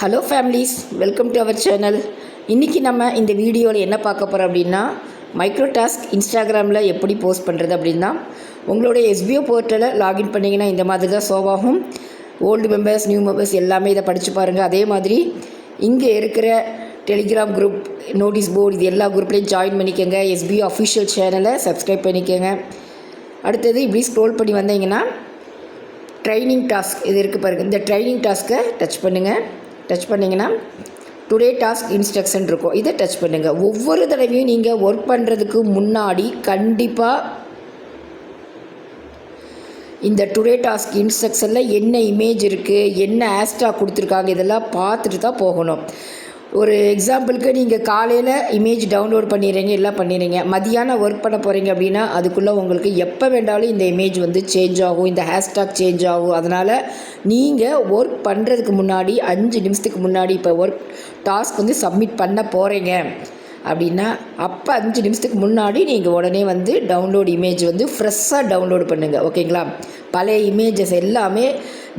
Hello families welcome to our channel இன்றைக்கி நம்ம இந்த வீடியோவில் என்ன பார்க்க போகிறோம் அப்படின்னா மைக்ரோ டாஸ்க் இன்ஸ்டாகிராமில் எப்படி போஸ்ட் பண்ணுறது அப்படின்னா உங்களுடைய எஸ்பிஓ போர்ட்டலை லாகின் பண்ணிங்கன்னா இந்த மாதிரி தான் சோவாகும் ஆகும். ஓல்டு மெம்பர்ஸ் நியூ மெம்பர்ஸ் எல்லாமே இதை படித்து பாருங்கள் அதே மாதிரி இங்கே இருக்கிற டெலிகிராம் குரூப் நோட்டீஸ் போர்டு இது எல்லா குரூப்லேயும் ஜாயின் பண்ணிக்கோங்க. எஸ்பிஓ அஃபிஷியல் சேனலை சப்ஸ்கிரைப் பண்ணிக்கோங்க. அடுத்தது இப்படி ஸ்க்ரோல் பண்ணி வந்தீங்கன்னா ட்ரைனிங் டாஸ்க் இது இருக்குது பாருங்கள் இந்த ட்ரைனிங் டாஸ்க்கை டச் பண்ணுங்கள் டச் பண்ணிங்கன்னா டுடே டாஸ்க் இன்ஸ்ட்ரக்ஷன் இருக்கும். இதை டச் பண்ணுங்கள் ஒவ்வொரு தடவையும் நீங்கள் ஒர்க் பண்ணுறதுக்கு முன்னாடி கண்டிப்பாக இந்த டுடே டாஸ்க் இன்ஸ்ட்ரக்ஷனில் என்ன இமேஜ் இருக்குது என்ன ஆஸ்டாக் கொடுத்துருக்காங்க இதெல்லாம் பார்த்துட்டு தான் போகணும். ஒரு எக்ஸாம்பிளுக்கு நீங்கள் காலையில் இமேஜ் டவுன்லோட் பண்ணிடுறீங்க எல்லாம் பண்ணிடுறீங்க. மதியானம் ஒர்க் பண்ண போகிறீங்க அப்படின்னா அதுக்குள்ளே உங்களுக்கு எப்போ வேண்டாலும் இந்த இமேஜ் வந்து சேஞ்ச் ஆகும் இந்த ஹேஷ்டாக் சேஞ்ச் ஆகும். அதனால் நீங்கள் ஒர்க் பண்ணுறதுக்கு முன்னாடி அஞ்சு நிமிஷத்துக்கு முன்னாடி இப்போ ஒர்க் டாஸ்க் வந்து சப்மிட் பண்ண போகிறீங்க அப்படின்னா அப்போ அஞ்சு நிமிஷத்துக்கு முன்னாடி நீங்கள் உடனே வந்து டவுன்லோட் இமேஜ் வந்து ஃப்ரெஷ்ஷாக டவுன்லோட் பண்ணுங்கள் ஓகேங்களா? பழைய இமேஜஸ் எல்லாமே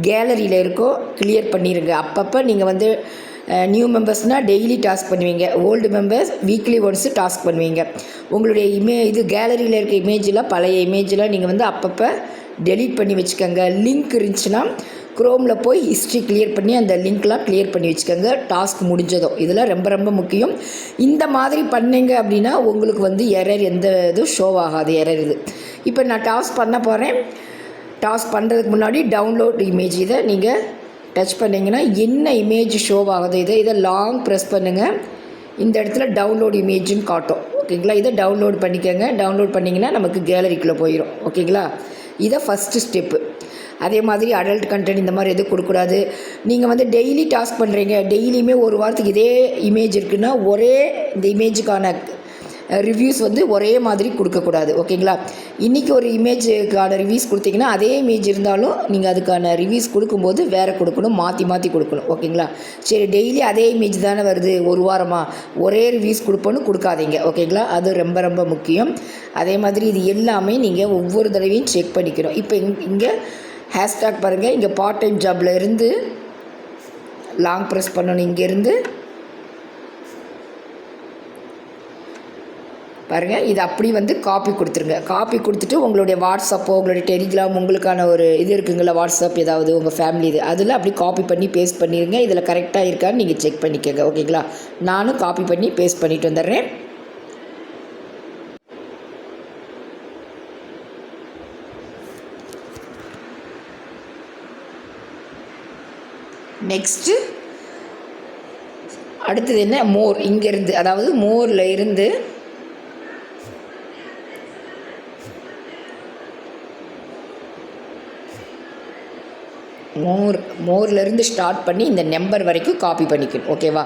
கேலரியில் இருக்கோ கிளியர் பண்ணிடுங்க அப்பப்போ நீங்கள் வந்து நியூ மெம்பர்ஸ்னால் டெய்லி டாஸ்க் பண்ணுவீங்க. Old members weekly once task பண்ணுவீங்க. உங்களுடைய இமே இது கேலரியில் இருக்க இமேஜெலாம் பழைய இமேஜெலாம் நீங்கள் வந்து அப்பப்போ டெலீட் பண்ணி வச்சுக்கோங்க. லிங்க் இருந்துச்சுன்னா க்ரோமில் போய் ஹிஸ்ட்ரி கிளியர் பண்ணி அந்த லிங்க்லாம் கிளியர் பண்ணி வச்சுக்கோங்க. டாஸ்க் முடிஞ்சதும். இதெல்லாம் ரொம்ப ரொம்ப முக்கியம். இந்த மாதிரி பண்ணிங்க அப்படின்னா உங்களுக்கு வந்து எரர் எந்த இதுவும் ஷோ ஆகாது. எரர் இது. இப்போ நான் டாஸ்க் பண்ண போகிறேன் டாஸ்க் பண்ணுறதுக்கு முன்னாடி டவுன்லோட் இமேஜ் இதை நீங்கள் டச் பண்ணிங்கன்னா என்ன இமேஜ் ஷோ ஆகுது இதை இதை லாங் ப்ரெஸ் பண்ணுங்கள் இந்த இடத்துல டவுன்லோட் இமேஜுன்னு காட்டும். ஓகேங்களா இதை டவுன்லோட் பண்ணிக்கோங்க. டவுன்லோட் பண்ணிங்கன்னா நமக்கு கேலரிக்குள்ளே போயிடும் ஓகேங்களா இதை ஃபஸ்ட்டு ஸ்டெப்பு அதே மாதிரி அடல்ட் கண்டென்ட் இந்த மாதிரி எதுவும் கொடுக்கூடாது நீங்கள் வந்து டெய்லி டாஸ்க் பண்ணுறீங்க டெய்லியுமே ஒரு வாரத்துக்கு இதே இமேஜ் இருக்குன்னா ஒரே இந்த இமேஜுக்கான ரிவ்யூஸ் வந்து ஒரே மாதிரி கொடுக்கக்கூடாது ஓகேங்களா? இன்றைக்கி ஒரு இமேஜுக்கான ரிவ்யூஸ் கொடுத்தீங்கன்னா அதே இமேஜ் இருந்தாலும் நீங்கள் அதுக்கான ரிவ்யூஸ் கொடுக்கும்போது வேறு கொடுக்கணும் மாற்றி மாற்றி கொடுக்கணும் ஓகேங்களா? சரி டெய்லி அதே இமேஜ் தானே வருது ஒரு வாரமாக ஒரே ரிவ்யூஸ் கொடுப்போன்னு கொடுக்காதீங்க ஓகேங்களா? அது ரொம்ப ரொம்ப முக்கியம். அதே மாதிரி இது எல்லாமே நீங்கள் ஒவ்வொரு தடவையும் செக் பண்ணிக்கணும். இப்போ இங் இங்கே ஹேஷ்டாக் பாருங்கள் இங்கே பார்ட் டைம் ஜாபில் இருந்து லாங் ப்ரெஸ் பண்ணணும் இங்கேருந்து பாருங்கள் இது அப்படி வந்து காப்பி கொடுத்துருங்க. காப்பி கொடுத்துட்டு உங்களுடைய வாட்ஸ்அப்போ உங்களுடைய டெலிகிராம் உங்களுக்கான ஒரு இது இருக்குங்களா வாட்ஸ்அப் ஏதாவது உங்கள் ஃபேமிலி இது அதில் அப்படி காப்பி பண்ணி பேஸ்ட் பண்ணிடுங்க இதில் கரெக்டாக இருக்கான்னு நீங்கள் செக் பண்ணிக்கோங்க ஓகேங்களா? நானும் காப்பி பண்ணி பேஸ்ட் பண்ணிட்டு வந்துடுறேன். நெக்ஸ்ட்டு அடுத்தது என்ன? மோர் இங்கேருந்து அதாவது மோரில் இருந்து மோர் மோர்லேருந்து ஸ்டார்ட் பண்ணி இந்த நம்பர் வரைக்கும் காப்பி பண்ணிக்கணும் ஓகேவா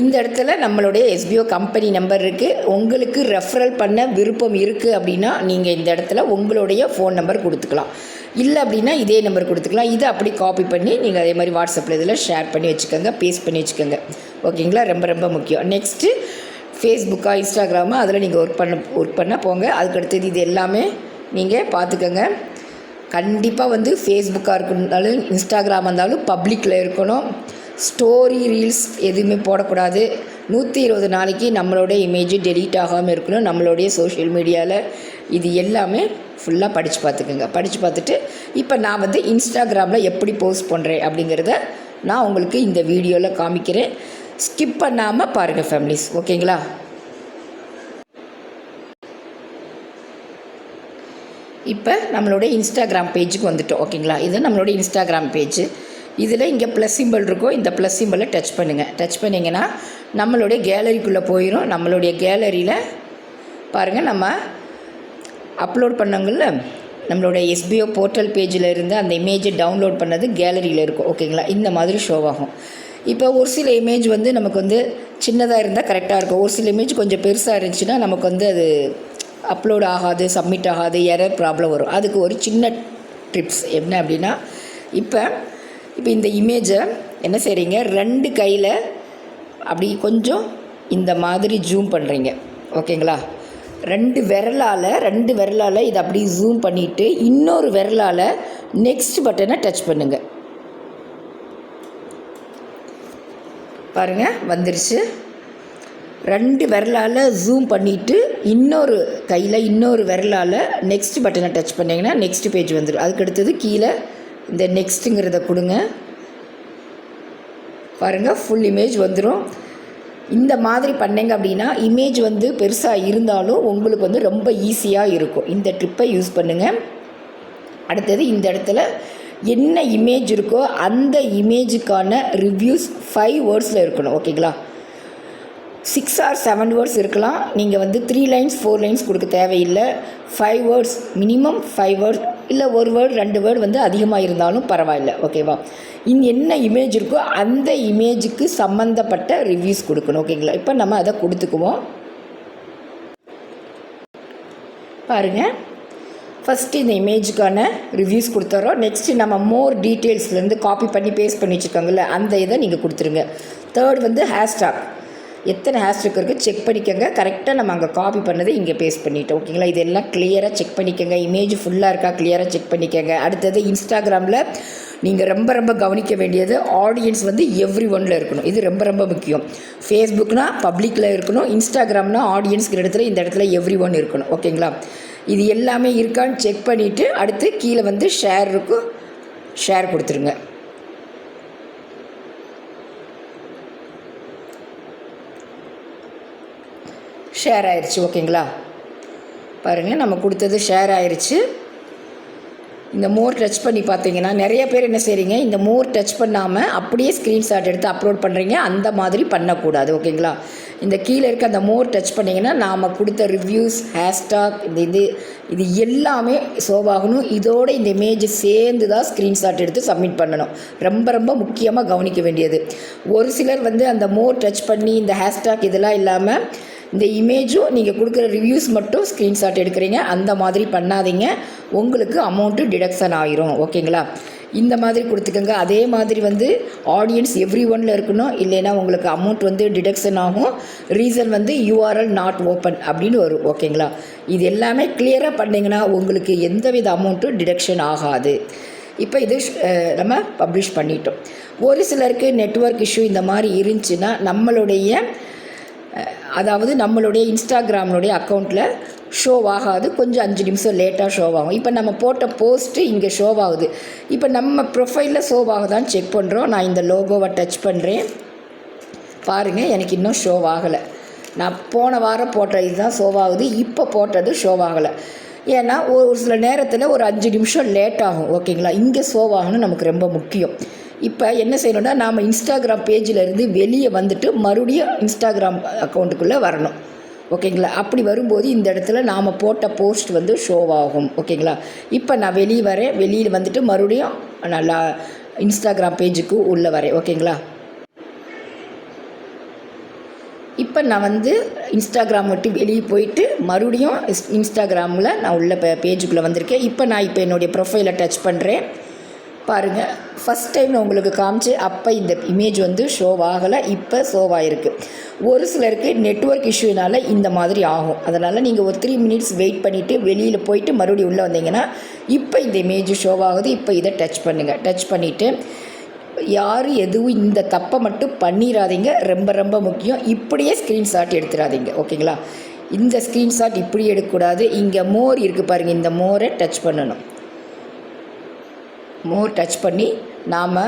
இந்த இடத்துல நம்மளுடைய எஸ்பிஓ கம்பெனி நம்பர் இருக்குது உங்களுக்கு ரெஃபரல் பண்ண விருப்பம் இருக்குது அப்படின்னா நீங்கள் இந்த இடத்துல உங்களுடைய ஃபோன் நம்பர் கொடுத்துக்கலாம். இல்லை அப்படின்னா இதே நம்பர் கொடுத்துக்கலாம். இதை அப்படி காப்பி பண்ணி நீங்கள் அதே மாதிரி வாட்ஸ்அப்பில் இதில் ஷேர் பண்ணி வச்சுக்கோங்க பேஸ்ட் பண்ணி வச்சுக்கோங்க. ஓகேங்களா ரொம்ப ரொம்ப முக்கியம். நெக்ஸ்ட்டு ஃபேஸ்புக்காக இன்ஸ்டாகிராமா அதில் நீங்கள் ஒர்க் பண்ண ஒர்க் பண்ண போங்க. அதுக்கடுத்தது இது எல்லாமே நீங்கள் பார்த்துக்கோங்க. கண்டிப்பாக வந்து ஃபேஸ்புக்காக இருந்தாலும் இன்ஸ்டாகிராம் இருந்தாலும் பப்ளிக்கில் இருக்கணும். ஸ்டோரி ரீல்ஸ் எதுவுமே போடக்கூடாது. நூற்றி இருபது நாளைக்கு நம்மளோட இமேஜ் டெலீட் ஆகாமல் இருக்கணும். நம்மளுடைய சோஷியல் மீடியாவில் இது எல்லாமே ஃபுல்லாக படித்து பார்த்துக்குங்க. படித்து பார்த்துட்டு இப்போ நான் வந்து இன்ஸ்டாகிராமில் எப்படி போஸ்ட் பண்ணுறேன் அப்படிங்கிறத நான் உங்களுக்கு இந்த வீடியோவில் காமிக்கிறேன். ஸ்கிப் பண்ணாமல் பாருங்கள் ஃபேமிலிஸ் ஓகேங்களா இப்போ நம்மளுடைய இன்ஸ்டாகிராம் பேஜுக்கு வந்துட்டோம் ஓகேங்களா? இது நம்மளுடைய இன்ஸ்டாகிராம் பேஜ் இதில் இங்கே ப்ளஸ் சிம்பிள் இருக்கும் இந்த ப்ளஸ் சிம்பிளை டச் பண்ணுங்கள் டச் பண்ணிங்கன்னா நம்மளுடைய கேலரிக்குள்ளே போயிடும் நம்மளுடைய கேலரியில் பாருங்கள் நம்ம அப்லோட் பண்ணோங்கள்ல நம்மளுடைய எஸ்பிஓ போர்ட்டல் பேஜில் இருந்து அந்த இமேஜை டவுன்லோட் பண்ணது கேலரியில் இருக்கும் ஓகேங்களா? இந்த மாதிரி ஷோ ஆகும். இப்போ ஒரு சில இமேஜ் வந்து நமக்கு வந்து சின்னதாக இருந்தால் கரெக்டாக இருக்கும். ஒரு சில இமேஜ் கொஞ்சம் பெருசாக இருந்துச்சுன்னா நமக்கு வந்து அது அப்லோட் ஆகாது சப்மிட் ஆகாது எரர் ப்ராப்ளம் வரும். அதுக்கு ஒரு சின்ன டிப்ஸ் என்ன அப்படின்னா இப்போ இப்போ இந்த இமேஜை என்ன செய்கிறீங்க ரெண்டு கையில் அப்படி கொஞ்சம் இந்த மாதிரி ஜூம் பண்ணுறீங்க ஓகேங்களா ரெண்டு விரலால் ரெண்டு விரலால் இதை அப்படி ஜூம் பண்ணிவிட்டு இன்னொரு விரலால் நெக்ஸ்ட் பட்டனை டச் பண்ணுங்கள் பாருங்கள் வந்துருச்சு. ரெண்டு விரலால் ஜூம் பண்ணிவிட்டு இன்னொரு கையில் இன்னொரு விரலால் நெக்ஸ்ட் பட்டனை டச் பண்ணிங்கன்னா நெக்ஸ்ட் பேஜ் வந்துடும் அதுக்கு அடுத்தது கீழே இந்த நெக்ஸ்ட்டுங்கிறத கொடுங்க. பாருங்கள் ஃபுல் இமேஜ் வந்துடும் இந்த மாதிரி பண்ணிங்க அப்படின்னா இமேஜ் வந்து பெருசாக இருந்தாலும் உங்களுக்கு வந்து ரொம்ப ஈஸியாக இருக்கும். இந்த ட்ரிப்பை யூஸ் பண்ணுங்கள் அடுத்தது இந்த இடத்துல என்ன இமேஜ் இருக்கோ அந்த இமேஜுக்கான ரிவ்யூஸ் ஃபைவ் வேர்ட்ஸில் இருக்கணும். ஓகேங்களா சிக்ஸ் ஆர் செவன் வேர்ட்ஸ் இருக்கலாம். நீங்கள் வந்து த்ரீ லைன்ஸ் ஃபோர் லைன்ஸ் கொடுக்க தேவையில்லை. Five words minimum five words இல்லை ஒரு வேர்டு ரெண்டு வேர்டு வந்து அதிகமாக இருந்தாலும் பரவாயில்ல. ஓகேவா இங்கே என்ன இமேஜ் இருக்கோ அந்த இமேஜுக்கு சம்மந்தப்பட்ட ரிவ்யூஸ் கொடுக்கணும். ஓகேங்களா இப்போ நம்ம அதை கொடுத்துக்குவோம். பாருங்கள் ஃபஸ்ட்டு இந்த இமேஜுக்கான ரிவ்யூஸ் கொடுத்துறோம். நெக்ஸ்ட்டு நம்ம மோர் டீட்டெயில்ஸ்லேருந்து காப்பி பண்ணி பேஸ்ட் பண்ணி வச்சுருக்காங்கல்ல அந்த இதை நீங்கள் கொடுத்துருங்க. தேர்ட் வந்து ஹேஷ்டாக் எத்தனை ஹேஷ்டாக் இருக்குது செக் பண்ணிக்கோங்க. கரெக்டாக நம்ம அங்கே காப்பி பண்ணதை இங்கே பேஸ்ட் பண்ணிட்டோம். ஓகேங்களா இதெல்லாம் கிளியராக செக் பண்ணிக்கோங்க. இமேஜ் ஃபுல்லாக இருக்கா? கிளியராக செக் பண்ணிக்கோங்க. அடுத்தது இன்ஸ்டாகிராமில் நீங்கள் ரொம்ப ரொம்ப கவனிக்க வேண்டியது ஆடியன்ஸ் வந்து எவ்ரி ஒனில் இருக்கணும். இது ரொம்ப ரொம்ப முக்கியம். ஃபேஸ்புக்னால் பப்ளிக்கில் இருக்கணும். இன்ஸ்டாகிராம்னா ஆடியன்ஸ்க்கு இடத்துல இந்த இடத்துல எவ்ரி ஒன் இருக்கணும் ஓகேங்களா இது எல்லாமே இருக்கான்னு செக் பண்ணிவிட்டு அடுத்து கீழே வந்து ஷேர் இருக்கும் ஷேர் கொடுத்துருங்க. ஷேர் ஆயிடுச்சு ஓகேங்களா? பாருங்கள் நம்ம கொடுத்தது ஷேர் ஆயிடுச்சு இந்த மோர் டச் பண்ணி பார்த்தீங்கன்னா நிறைய பேர் என்ன செய்கிறீங்க இந்த மோர் டச் பண்ணாமல் அப்படியே ஸ்க்ரீன்ஷாட் எடுத்து அப்லோட் பண்ணுறீங்க அந்த மாதிரி பண்ணக்கூடாது ஓகேங்களா? இந்த கீழே இருக்க அந்த மோர் டச் பண்ணிங்கன்னா நாம் கொடுத்த ரிவ்யூஸ் ஹேஷ்டாக் இந்த இது இது எல்லாமே சோவாகணும் இதோட இந்த இமேஜ் சேர்ந்து தான் ஸ்க்ரீன்ஷாட் எடுத்து சப்மிட் பண்ணணும். ரொம்ப ரொம்ப முக்கியமாக கவனிக்க வேண்டியது. ஒரு சிலர் வந்து அந்த மோர் டச் பண்ணி இந்த ஹேஷ்டாக் இதெல்லாம் இல்லாமல் இந்த இமேஜும் நீங்கள் கொடுக்குற ரிவ்யூஸ் மட்டும் ஸ்க்ரீன்ஷாட் எடுக்கிறீங்க. அந்த மாதிரி பண்ணாதீங்க. உங்களுக்கு அமௌண்ட்டு டிடக்ஷன் ஆயிரும். ஓகேங்களா? இந்த மாதிரி கொடுத்துக்கோங்க. அதே மாதிரி வந்து ஆடியன்ஸ் எவ்ரி ஒனில் இருக்கணும். இல்லைன்னா உங்களுக்கு அமௌண்ட் வந்து டிடக்ஷன் ஆகும். ரீசன் வந்து யூஆர்எல் நாட் ஓப்பன் அப்படின்னு வரும். ஓகேங்களா? இது எல்லாமே கிளியராக பண்ணிங்கன்னா உங்களுக்கு எந்தவித அமௌண்ட்டும் டிடக்ஷன் ஆகாது. இப்போ இது நம்ம பப்ளிஷ் பண்ணிட்டோம். ஒரு சிலருக்கு நெட்வொர்க் இஷ்யூ இந்த மாதிரி இருந்துச்சுன்னா நம்மளுடைய அதாவது நம்மளுடைய இன்ஸ்டாகிராம்னுடைய அக்கௌண்ட்டில் ஷோ ஆகாது. கொஞ்சம் அஞ்சு நிமிஷம் லேட்டாக ஷோ ஆகும். இப்போ நம்ம போட்ட போஸ்ட்டு இங்கே ஷோ ஆகுது. இப்போ நம்ம ப்ரொஃபைலில் ஷோவாகுதான்னு செக் பண்ணுறோம் நான் இந்த லோகோவை டச் பண்ணுறேன் பாருங்கள் எனக்கு இன்னும் ஷோ ஆகலை. நான் போன வாரம் போட்ட இதுதான் ஷோ ஆகுது. இப்போ போட்டது ஷோ ஆகலை. ஏன்னா ஒரு சில நேரத்தில் ஒரு அஞ்சு நிமிஷம் லேட் ஆகும். ஓகேங்களா இங்கே ஷோ ஆகணும் நமக்கு ரொம்ப முக்கியம். இப்போ என்ன செய்யணும்னா நாம் இன்ஸ்டாகிராம் பேஜில் இருந்து வெளியே வந்துட்டு மறுபடியும் இன்ஸ்டாகிராம் அக்கௌண்ட்டுக்குள்ளே வரணும். ஓகேங்களா? அப்படி வரும்போது இந்த இடத்துல நாம் போட்ட போஸ்ட் வந்து ஷோவாகும் ஓகேங்களா? இப்போ நான் வெளியே வரேன். வெளியில் வந்துட்டு மறுபடியும் நல்லா இன்ஸ்டாகிராம் பேஜுக்கு உள்ளே வரேன். ஓகேங்களா? இப்போ நான் வந்து இன்ஸ்டாகிராம் விட்டு வெளியே போயிட்டு மறுபடியும் இன்ஸ்டாகிராமில் நான் உள்ள பேஜுக்குள்ளே வந்திருக்கேன். இப்போ நான் இப்போ என்னுடைய ப்ரொஃபைலை டச் பண்ணுறேன் பாருங்கள் ஃபஸ்ட் டைம் நான் உங்களுக்கு காமிச்சு அப்போ இந்த இமேஜ் வந்து ஷோவாகலை இப்போ ஷோவாயிருக்கு ஆகிருக்கு ஒரு சிலருக்கு நெட்வொர்க் இஷ்யூனால இந்த மாதிரி ஆகும். அதனால் நீங்கள் ஒரு த்ரீ மினிட்ஸ் வெயிட் பண்ணிவிட்டு வெளியில் போயிட்டு மறுபடியும் உள்ளே வந்தீங்கன்னா இப்போ இந்த இமேஜ் ஷோவாகுது இப்போ இதை டச் பண்ணுங்கள் டச் பண்ணிவிட்டு யார் எதுவும் இந்த தப்பை மட்டும் பண்ணிடாதீங்க ரொம்ப ரொம்ப முக்கியம். இப்படியே ஸ்க்ரீன்ஷாட் எடுத்துடாதீங்க ஓகேங்களா? இந்த ஸ்க்ரீன்ஷாட் இப்படி எடுக்கக்கூடாது. இங்கே மோர் இருக்குது பாருங்கள் இந்த மோரை டச் பண்ணணும். மோர் டச் பண்ணி நாம்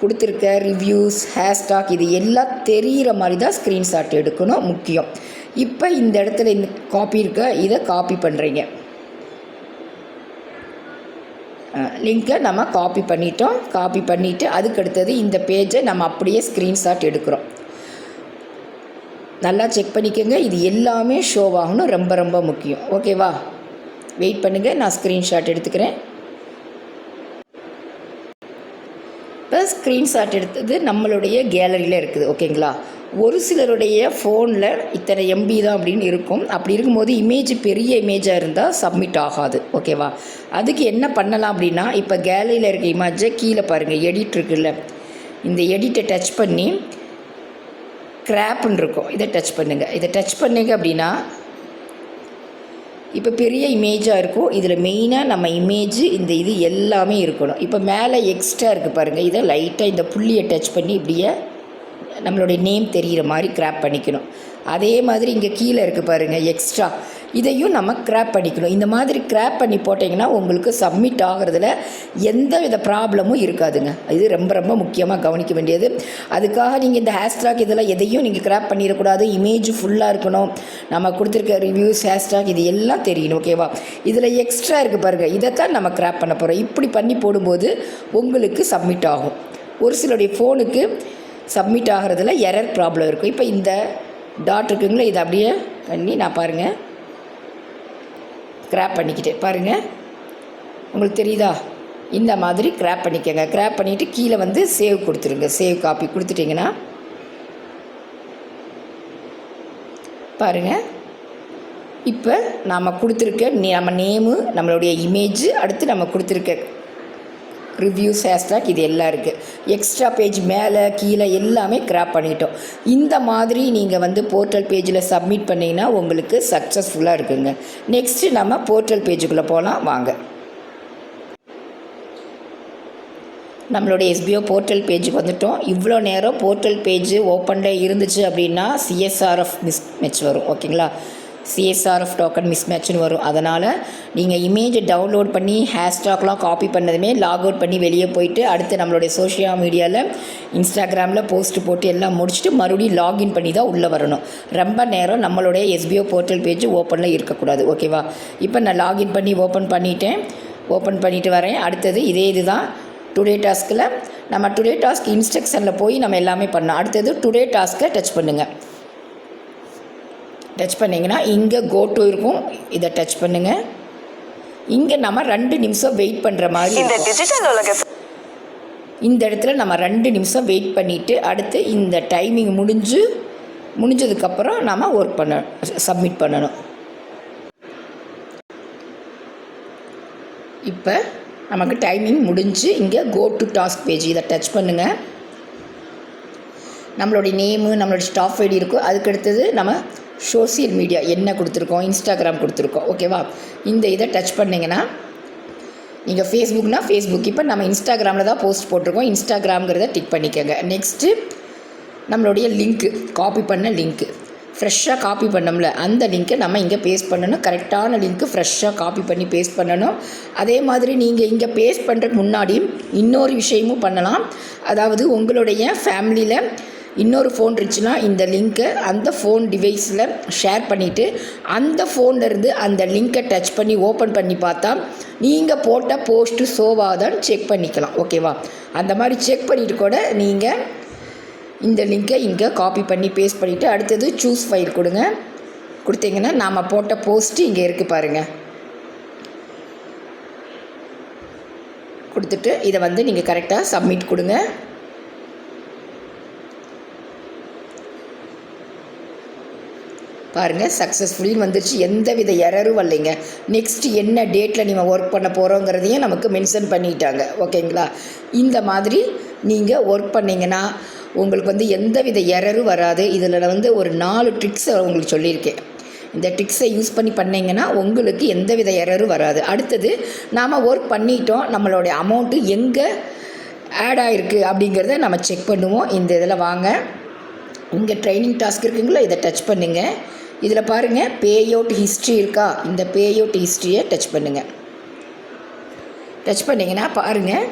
கொடுத்துருக்க ரிவ்யூஸ் ஹேஷ்டாக் இது எல்லாம் தெரிகிற மாதிரி தான் ஸ்க்ரீன்ஷாட் எடுக்கணும் முக்கியம். இப்போ இந்த இடத்துல இந்த காப்பி இருக்க இதை காப்பி பண்ணுறீங்க லிங்க்கை நம்ம காப்பி பண்ணிட்டோம். காப்பி பண்ணிவிட்டு அதுக்கு அடுத்தது இந்த பேஜை நம்ம அப்படியே ஸ்க்ரீன்ஷாட் எடுக்கிறோம். நல்லா செக் பண்ணிக்கோங்க. இது எல்லாமே ஷோ ஆகணும். ரொம்ப ரொம்ப முக்கியம். ஓகேவா வெயிட் பண்ணுங்கள் நான் ஸ்க்ரீன்ஷாட் எடுத்துக்கிறேன். ஸ்க்ரீன்ஷாட் எடுத்தது நம்மளுடைய கேலரியில் இருக்குது ஓகேங்களா ஒரு சிலருடைய ஃபோனில் இத்தனை எம்பி தான் அப்படின்னு இருக்கும். அப்படி இருக்கும்போது இமேஜ் பெரிய இமேஜாக இருந்தால் சப்மிட் ஆகாது ஓகேவா அதுக்கு என்ன பண்ணலாம் அப்படின்னா இப்போ கேலரியில் இருக்க இமேஜை கீழே பாருங்கள் எடிட் இருக்குல்ல? இந்த எடிட்டை டச் பண்ணி கிராப்புன்னு இருக்கும். இதை டச் பண்ணுங்கள் இதை டச் பண்ணுங்க அப்படின்னா இப்போ பெரிய இமேஜாக இருக்கும். இதில் மெயினாக நம்ம இமேஜ் இந்த இது எல்லாமே இருக்கணும். இப்போ மேலே எக்ஸ்ட்ரா இருக்குது பாருங்கள் இதை லைட்டாக இந்த புள்ளியை டச் பண்ணி இப்படியே நம்மளுடைய நேம் தெரிகிற மாதிரி கிராப் பண்ணிக்கணும். அதே மாதிரி இங்கே கீழே இருக்குது பாருங்கள் எக்ஸ்ட்ரா இதையும் நம்ம கிராப் பண்ணிக்கணும். இந்த மாதிரி கிராப் பண்ணி போட்டிங்கன்னா உங்களுக்கு சப்மிட் ஆகிறதுல எந்த வித ப்ராப்ளமும் இருக்காதுங்க. இது ரொம்ப ரொம்ப முக்கியமாக கவனிக்க வேண்டியது. அதுக்காக நீங்கள் இந்த ஹேஷ்டாக் இதெல்லாம் எதையும் நீங்கள் கிராப் பண்ணிடக்கூடாது. இமேஜ் ஃபுல்லாக இருக்கணும். நம்ம கொடுத்துருக்க ரிவ்யூஸ் ஹேஷ்டாக் இது எல்லாம் தெரியணும் ஓகேவா இதில் எக்ஸ்ட்ரா இருக்குது பாருங்கள் இதைத்தான் நம்ம கிராப் பண்ண போகிறோம் இப்படி பண்ணி போடும்போது உங்களுக்கு சப்மிட் ஆகும். ஒரு சிலருடைய ஃபோனுக்கு சப்மிட் ஆகிறதுல எரர் ப்ராப்ளம் இருக்கும். இப்போ இந்த டாட் இருக்குங்களே இதை அப்படியே பண்ணி நான் பாருங்கள் கிராப் பண்ணிக்கிட்டேன் பாருங்கள் உங்களுக்கு தெரியுதா? இந்த மாதிரி கிராப் பண்ணிக்கோங்க. கிராப் பண்ணிவிட்டு கீழே வந்து சேவ் கொடுத்துருங்க. சேவ் காப்பி கொடுத்துட்டிங்கன்னா பாருங்கள் இப்போ நாம் கொடுத்துருக்க நம்ம நேமு நம்மளுடைய இமேஜ் அடுத்து நம்ம கொடுத்துருக்க ரிவ்யூஸ் ஹேஷ்டாக் இது எல்லாம் இருக்குது எக்ஸ்ட்ரா பேஜ் மேலே கீழே எல்லாமே கிராப் பண்ணிட்டோம். இந்த மாதிரி நீங்கள் வந்து போர்ட்டல் பேஜில் சப்மிட் பண்ணிங்கன்னா உங்களுக்கு சக்ஸஸ்ஃபுல்லாக இருக்குங்க. நெக்ஸ்ட்டு நம்ம போர்ட்டல் பேஜுக்குள்ளே போகலாம் வாங்க. நம்மளுடைய எஸ்பிஓ போர்ட்டல் பேஜுக்கு வந்துட்டோம். இவ்வளோ நேரம் போர்ட்டல் பேஜ் ஓப்பனில் இருந்துச்சு அப்படின்னா சிஎஸ்ஆர்எஃப் மிஸ் மெச் வரும். ஓகேங்களா சிஎஸ்ஆர்எஃப் டோக்கன் மிஸ் மேட்ச்னு வரும். அதனால் நீங்கள் இமேஜை டவுன்லோட் பண்ணி ஹேஷ்டாக்லாம் காப்பி பண்ணதுமே லாக் அவுட் பண்ணி வெளியே போயிட்டு அடுத்து நம்மளுடைய சோஷியல் மீடியாவில் இன்ஸ்டாகிராமில் போஸ்ட் போட்டு எல்லாம் முடிச்சுட்டு மறுபடியும் லாகின் பண்ணி தான் உள்ளே வரணும். ரொம்ப நேரம் நம்மளுடைய எஸ்பிஓ போர்ட்டல் பேஜ் ஓப்பனில் இருக்கக்கூடாது. ஓகேவா இப்போ நான் லாகின் பண்ணி ஓப்பன் பண்ணிட்டேன். ஓப்பன் பண்ணிட்டு வரேன். அடுத்தது இதே இதுதான். டுடே டாஸ்கில் நம்ம டுடே டாஸ்க் இன்ஸ்ட்ரக்ஷனில் போய் நம்ம எல்லாமே பண்ணோம் அடுத்தது டுடே டாஸ்க்கை டச் பண்ணுங்கள் டச் பண்ணிங்கன்னா இங்கே கோட்டு இருக்கும். இதை டச் பண்ணுங்கள் இங்கே நம்ம ரெண்டு நிமிஷம் வெயிட் பண்ணுற மாதிரி இந்த. டிஜிட்டல் இந்த இடத்துல நம்ம ரெண்டு நிமிஷம் வெயிட் பண்ணிவிட்டு அடுத்து இந்த டைமிங் முடிஞ்சு முடிஞ்சதுக்கப்புறம் நம்ம ஒர்க் பண்ண சப்மிட் பண்ணணும். இப்போ நமக்கு டைமிங் முடிஞ்சு இங்கே கோ டு டாஸ்க் பேஜ் இதை டச் பண்ணுங்கள் நம்மளுடைய நேமு நம்மளுடைய ஸ்டாஃப் ஐடி இருக்கும் அதுக்கு அடுத்தது நம்ம சோசியல் மீடியா என்ன கொடுத்துருக்கோம் இன்ஸ்டாகிராம் கொடுத்துருக்கோம். ஓகேவா இந்த இதை டச் பண்ணிங்கன்னா நீங்கள் ஃபேஸ்புக்னா ஃபேஸ்புக் இப்போ நம்ம இன்ஸ்டாகிராமில் தான் போஸ்ட் போட்டிருக்கோம். இன்ஸ்டாகிராம்ங்கிறத டிக் பண்ணிக்கோங்க. நெக்ஸ்ட்டு நம்மளுடைய லிங்க்கு காப்பி பண்ண லிங்க்கு ஃப்ரெஷ்ஷாக காப்பி பண்ணோம்ல அந்த லிங்க்கை நம்ம இங்கே பேஸ்ட் பண்ணணும். கரெக்டான லிங்க்கு ஃப்ரெஷ்ஷாக காப்பி பண்ணி பேஸ்ட் பண்ணணும். அதே மாதிரி நீங்கள் இங்கே பேஸ்ட் பண்ணுறதுக்கு முன்னாடி இன்னொரு விஷயமும் பண்ணலாம். அதாவது உங்களுடைய ஃபேமிலியில் இன்னொரு ஃபோன் இருந்துச்சுன்னா இந்த லிங்க்கை அந்த ஃபோன் டிவைஸில் ஷேர் பண்ணிவிட்டு அந்த ஃபோன்லேருந்து அந்த லிங்க்கை டச் பண்ணி ஓப்பன் பண்ணி பார்த்தா நீங்கள் போட்ட போஸ்ட்டு ஷோவாதான்னு செக் பண்ணிக்கலாம். ஓகேவா அந்த மாதிரி செக் பண்ணிவிட்டு கூட நீங்கள் இந்த லிங்க்கை இங்கே காப்பி பண்ணி பேஸ்ட் பண்ணிவிட்டு அடுத்தது சூஸ் ஃபைல் கொடுங்க. கொடுத்தீங்கன்னா நாம் போட்ட போஸ்ட்டு இங்கே இருக்குது பாருங்கள் கொடுத்துட்டு இதை வந்து நீங்கள் கரெக்டாக சப்மிட் கொடுங்க. பாருங்கள் சக்ஸஸ்ஃபுல்லி வந்துருச்சு. எந்த வித எரரும் வரலைங்க. நெக்ஸ்ட் என்ன டேட்டில் நீங்கள் ஒர்க் பண்ண போகிறோங்கிறதையும் நமக்கு மென்ஷன் பண்ணிட்டாங்க. ஓகேங்களா இந்த மாதிரி நீங்கள் ஒர்க் பண்ணிங்கன்னா உங்களுக்கு வந்து எந்த வித எரரும் வராது. இதில் வந்து ஒரு நாலு ட்ரிக்ஸை உங்களுக்கு சொல்லியிருக்கேன். இந்த ட்ரிக்ஸை யூஸ் பண்ணி பண்ணிங்கன்னா உங்களுக்கு எந்த வித எரரும் வராது. அடுத்தது நாம் ஒர்க் பண்ணிட்டோம். நம்மளுடைய அமௌண்ட்டு எங்கே ஆட் ஆகிருக்கு அப்படிங்கிறத நம்ம செக் பண்ணுவோம். இந்த இதில் வாங்க. இங்கே ட்ரைனிங் டாஸ்க் இருக்குங்களோ? இதை டச் பண்ணுங்கள் இதில் பாருங்கள் பே அவுட் ஹிஸ்ட்ரி இருக்கா? இந்த பே அவுட் ஹிஸ்ட்ரியை டச் பண்ணுங்கள் டச் பண்ணிங்கன்னா பாருங்கள்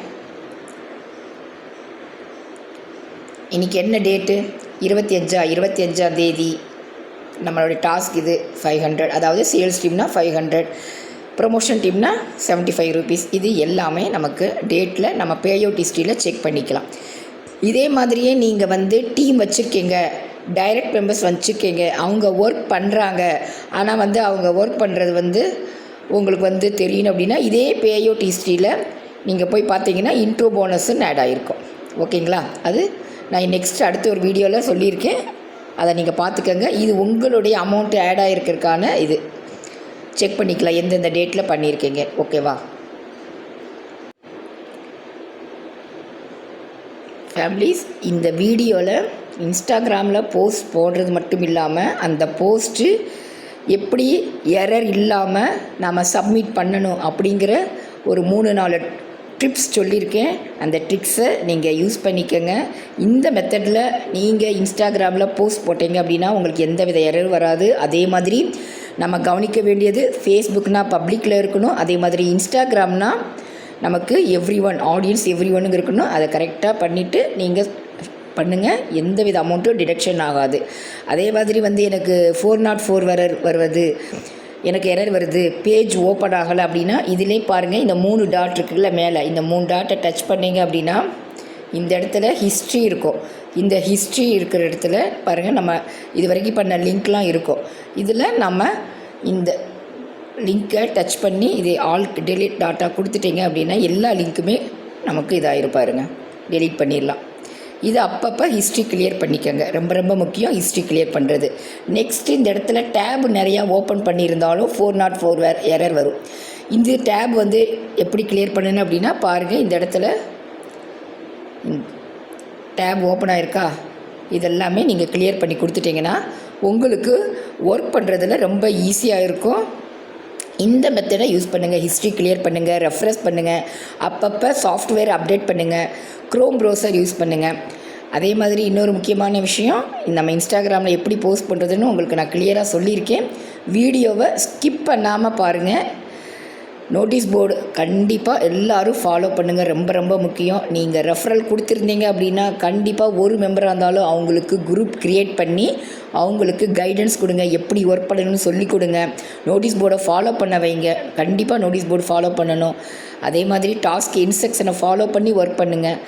இன்றைக்கி என்ன டேட்டு இருபத்தி அஞ்சா? இருபத்தி அஞ்சாம் தேதி. நம்மளுடைய டாஸ்க் இது ஃபைவ் ஹண்ட்ரட் அதாவது சேல்ஸ் டீம்னா ஃபைவ் ஹண்ட்ரட் ப்ரொமோஷன் டீம்னா செவன்ட்டி ஃபைவ் ருபீஸ் இது எல்லாமே நமக்கு டேட்டில் நம்ம பே அவுட் ஹிஸ்ட்ரியில் செக் பண்ணிக்கலாம். இதே மாதிரியே நீங்கள் வந்து டீம் வச்சுருக்கீங்க. டைரக்ட் மெம்பர்ஸ் வச்சுருக்கீங்க அவங்க ஒர்க் பண்ணுறாங்க ஆனால் வந்து அவங்க ஒர்க் பண்ணுறது வந்து உங்களுக்கு வந்து தெரியணும் அப்படின்னா இதே பேயோ அவுட் ஹிஸ்ட்ரியில் நீங்கள் போய் பார்த்தீங்கன்னா இன்ட்ரோ போனஸ்ன்னு ஆட் ஆகிருக்கும் ஓகேங்களா? அது நான் நெக்ஸ்ட் அடுத்த ஒரு வீடியோவில் சொல்லியிருக்கேன். அதை நீங்கள் பார்த்துக்கோங்க. இது உங்களுடைய அமௌண்ட்டு ஆட் ஆகிருக்கிறதுக்கான இது. செக் பண்ணிக்கலாம். எந்தெந்த டேட்டில் பண்ணியிருக்கீங்க. ஓகேவா? ஃபேமிலிஸ் இந்த வீடியோவில் இன்ஸ்டாகிராமில் போஸ்ட் போடுறது மட்டும் இல்லாமல் அந்த போஸ்ட்டு எப்படி எரர் இல்லாமல் நாம் சப்மிட் பண்ணணும் அப்படிங்கிற ஒரு மூணு நாலு ட்ரிப்ஸ் சொல்லியிருக்கேன். அந்த ட்ரிக்ஸை நீங்கள் யூஸ் பண்ணிக்கோங்க. இந்த மெத்தடில் நீங்கள் இன்ஸ்டாகிராமில் போஸ்ட் போட்டீங்க அப்படின்னா உங்களுக்கு எந்த வித எரர் வராது. அதே மாதிரி நம்ம கவனிக்க வேண்டியது ஃபேஸ்புக்னால் பப்ளிக்கில் இருக்கணும். அதே மாதிரி இன்ஸ்டாகிராம்னால் நமக்கு எவ்ரி ஒன் ஆடியன்ஸ் எவ்ரி ஒன்னுங்க இருக்கணும். அதை கரெக்டாக பண்ணிவிட்டு நீங்கள் பண்ணுங்கள் எந்த வித அமௌண்ட்டும் டிடக்ஷன் ஆகாது. அதே மாதிரி வந்து எனக்கு ஃபோர் நாட் ஃபோர் வர வருவது எனக்கு எரர் வருது பேஜ் ஓப்பன் ஆகலை அப்படின்னா இதிலே பாருங்கள் இந்த மூணு டாட் இருக்குல்ல மேலே இந்த மூணு டாட்டை டச் பண்ணிங்க அப்படின்னா இந்த இடத்துல ஹிஸ்ட்ரி இருக்கும். இந்த ஹிஸ்ட்ரி இருக்கிற இடத்துல பாருங்கள் நம்ம இது வரைக்கும் பண்ண லிங்க்லாம் இருக்கும். இதில் நம்ம இந்த லிங்க்கை டச் பண்ணி இது ஆல் டெலிட் டாட்டா கொடுத்துட்டீங்க அப்படின்னா எல்லா லிங்க்குமே நமக்கு இதாகிரும் இருப்பாருங்க டெலீட் பண்ணிடலாம். இது அப்பப்போ ஹிஸ்ட்ரி கிளியர் பண்ணிக்கோங்க. ரொம்ப ரொம்ப முக்கியம் ஹிஸ்ட்ரி கிளியர் பண்ணுறது நெக்ஸ்ட் இந்த இடத்துல டேப் நிறையா ஓப்பன் பண்ணியிருந்தாலும் four not four where error வரும். இந்த டேப் வந்து எப்படி கிளியர் பண்ணணும் அப்படின்னா பாருங்கள் இந்த இடத்துல டேப் ஓப்பன் ஆயிருக்கா? இதெல்லாமே நீங்கள் கிளியர் பண்ணி கொடுத்துட்டிங்கன்னா உங்களுக்கு ஒர்க் பண்ணுறதுல ரொம்ப ஈஸியாக இருக்கும். இந்த மெத்தடை யூஸ் பண்ணுங்கள் ஹிஸ்ட்ரி கிளியர் பண்ணுங்கள் ரெஃப்ரெஷ் பண்ணுங்கள் அப்பப்போ சாஃப்ட்வேர் அப்டேட் பண்ணுங்கள் க்ரோம் ப்ரௌசர் யூஸ் பண்ணுங்கள் அதே மாதிரி இன்னொரு முக்கியமான விஷயம் நம்ம இன்ஸ்டாகிராமில் எப்படி போஸ்ட் பண்ணுறதுன்னு உங்களுக்கு நான் கிளியராக சொல்லியிருக்கேன். வீடியோவை ஸ்கிப் பண்ணாமல் பாருங்கள் நோட்டீஸ் போர்டு கண்டிப்பாக எல்லாரும் ஃபாலோ பண்ணுங்கள் ரொம்ப ரொம்ப முக்கியம். நீங்கள் ரெஃபரல் கொடுத்துருந்தீங்க அப்படின்னா கண்டிப்பாக ஒரு மெம்பராக இருந்தாலும் அவங்களுக்கு குரூப் க்ரியேட் பண்ணி அவங்களுக்கு கைடன்ஸ் கொடுங்க. எப்படி ஒர்க் பண்ணணும்னு சொல்லி கொடுங்க. நோட்டீஸ் போர்டை ஃபாலோ பண்ண வைங்க. கண்டிப்பாக நோட்டீஸ் போர்டு ஃபாலோ பண்ணணும். அதே மாதிரி டாஸ்க் இன்ஸ்ட்ரக்ஷனை ஃபாலோ பண்ணி ஒர்க் பண்ணுங்கள்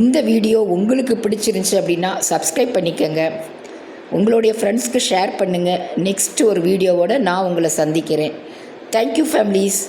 இந்த வீடியோ உங்களுக்கு பிடிச்சிருந்துச்சி அப்படின்னா சப்ஸ்கிரைப் பண்ணிக்கோங்க. உங்களுடைய ஃப்ரெண்ட்ஸ்க்கு ஷேர் பண்ணுங்கள் நெக்ஸ்ட் ஒரு வீடியோவோடு நான் உங்களை சந்திக்கிறேன். Thank you families